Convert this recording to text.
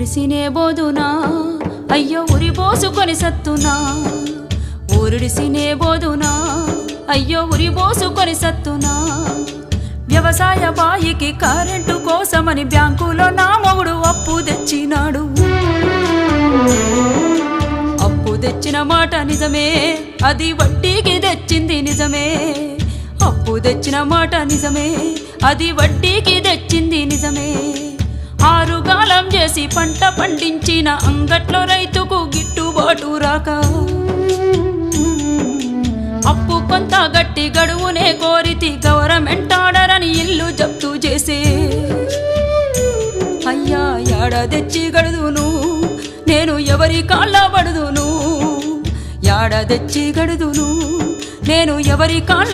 ఊరుడిసినే బోదునా? అయ్యో ఉరి పోసుకొని సత్తునా? ఊరుడిసినే బోదునా? అయ్యో ఉరి పోసుకొని సత్తునా? వ్యవసాయ బాయికి కరెంటు కోసమని బ్యాంకులో నా మొగుడు అప్పు తెచ్చినాడు. అప్పు తెచ్చిన మాట నిజమే అది వడ్డీకి తెచ్చింది నిజమే. అప్పు తెచ్చిన మాట నిజమే అది వడ్డీకి కాసి పంట పండించిన అంగట్లో రైతుకు గిట్టుబాటు రాక. అప్పు కొంత గట్టి గడువునే కోరితి గవర్నమెంట్ ఆర్డర్ అని ఇల్లు జప్తు చేసే. అయ్యా యాడ తెచ్చి గడుదును? నేను ఎవరి కాళ్ళ పడుదును? యాడ తెచ్చి గడుదును? నేను ఎవరి కాళ్ళ